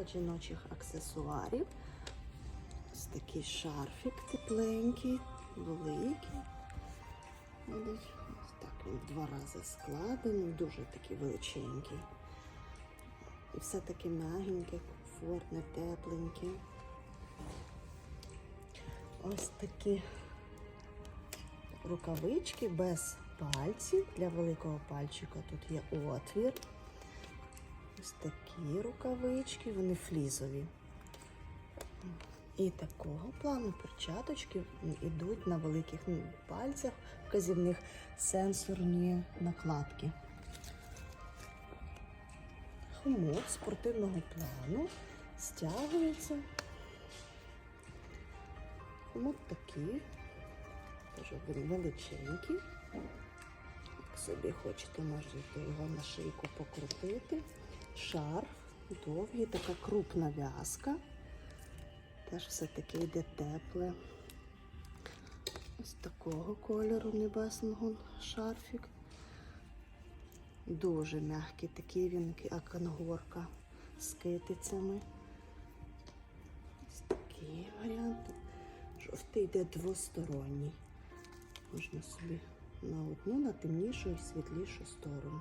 От жіночих аксесуарів. Ось такий шарфік тепленький, великий. Ось так він два рази складений, дуже такий величенький. І все таке м'ягеньке, комфортне, тепленьке. Ось такі рукавички без пальців. Для великого пальчика тут є отвір. Ось такі рукавички, вони флізові. І такого плану перчаточки йдуть на великих ну, пальцях, вказівних сенсорні накладки. Хомут спортивного плану стягується. Хомут такий, дуже він величенький. Як собі хочете, можете його на шийку покрутити. Шарф довгий, така крупна в'язка. Теж все таки йде тепле. Ось такого кольору небесного шарфік. Дуже м'який, такий він, як з китицями. Ось такий варіант. Жовтий йде двосторонній. Можна собі на одну, на темнішу і світлішу сторону.